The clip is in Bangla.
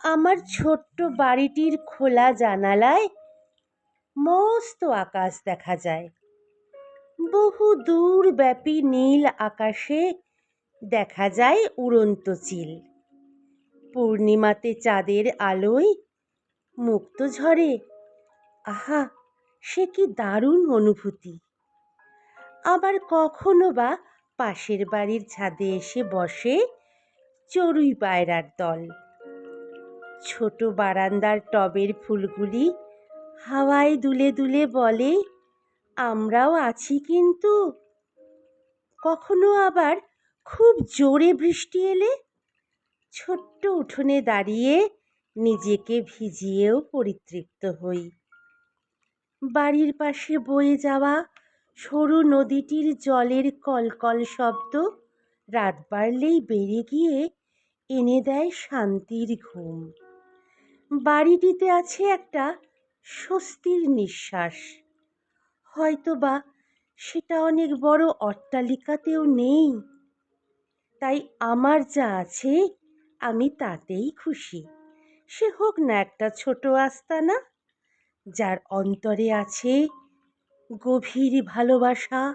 আমার ছোট্ট বাড়িটির খোলা জানালায় মস্ত আকাশ দেখা যায়। বহু দূর ব্যাপী নীল আকাশে দেখা যায় উড়ন্ত চিল। পূর্ণিমাতে চাঁদের আলোয় মুক্ত ঝরে আহা, সে কি দারুণ অনুভূতি! আবার কখনো বা পাশের বাড়ির ছাদে এসে বসে চড়ুই পায়রার দল। ছোট বারান্দার টবের ফুলগুলি হাওয়ায় দুলে দুলে বলে, আমরাও আছি কিন্তু। কখনো আবার খুব জোরে বৃষ্টি এলে ছোট্ট উঠোনে দাঁড়িয়ে নিজেকে ভিজিয়েও পরিতৃপ্ত হই। বাড়ির পাশে বয়ে যাওয়া সরু নদীটির জলের কলকল শব্দ রাত বাড়লেই বেড়ে গিয়ে এনে দেয় শান্তির ঘুম। বাড়িটিতে আছে একটা স্বস্তির নিঃশ্বাস। হয়তো বা সেটা অনেক বড় অট্টালিকাতেও নেই। তাই আমার যা আছে আমি তাতেই খুশি। সে হোক না একটা ছোট আস্তানা, যার অন্তরে আছে গভীর ভালোবাসা।